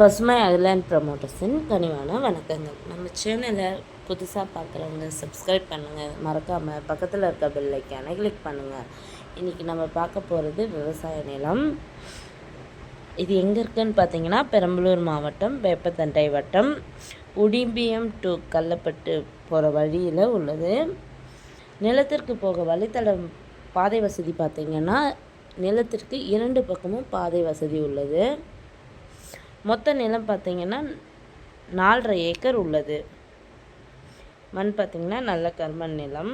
பசுமை ஐலாண்ட் ப்ரமோட்டர்ஸின் கனிவான வணக்கங்கள். நம்ம சேனலை புதுசாக பார்க்குறவங்க சப்ஸ்கிரைப் பண்ணுங்கள் மறக்காமல் பக்கத்தில் இருக்க பெல்லைக்கான கிளிக் பண்ணுங்கள் இன்றைக்கி நம்ம பார்க்க போகிறது விவசாய நிலம். இது எங்கே இருக்குன்னு பார்த்தீங்கன்னா பெரம்பலூர் மாவட்டம் வேப்பத்தண்டை வட்டம். உடிம்பியம் டு கல்லப்பட்டு போகிற வழியில் உள்ளது. நிலத்திற்கு போக வழித்தடம் பாதை வசதி பார்த்திங்கன்னா நிலத்திற்கு இரண்டு பக்கமும் பாதை வசதி உள்ளது. மொத்த நிலம் பார்த்திங்கன்னா நாலரை ஏக்கர் உள்ளது. மண் பார்த்திங்கன்னா நல்ல கர்மன் நிலம்.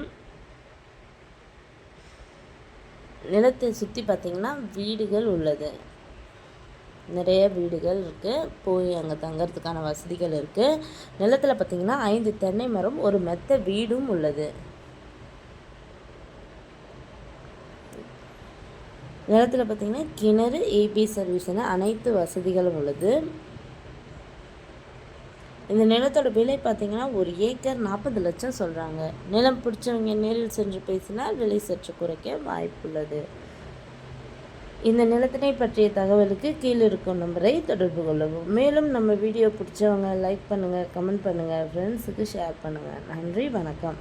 நிலத்தை சுற்றி பார்த்திங்கன்னா வீடுகள் உள்ளது. நிறைய வீடுகள் இருக்குது போய் அங்கே தங்கிறதுக்கான வசதிகள் இருக்குது நிலத்தில் பார்த்திங்கன்னா ஐந்து தென்னை மரம் ஒரு மெத்த வீடும் உள்ளது. நிலத்தில் பார்த்திங்கன்னா கிணறு ஏபி சர்வீஸ் என அனைத்து வசதிகளும் உள்ளது. இந்த நிலத்தோட விலை பார்த்திங்கன்னா ஒரு ஏக்கர் நாற்பது லட்சம் சொல்கிறாங்க நிலம் பிடிச்சவங்க நேரில் சென்று பேசினால் விலை சற்று குறைக்க வாய்ப்புள்ளது. இந்த நிலத்தினை பற்றிய தகவலுக்கு கீழே இருக்கும் நம்பரை தொடர்பு கொள்ளவும். மேலும் நம்ம வீடியோ பிடிச்சவங்க லைக் பண்ணுங்கள் கமெண்ட் பண்ணுங்கள் ஃப்ரெண்ட்ஸுக்கு ஷேர் பண்ணுங்கள் நன்றி வணக்கம்.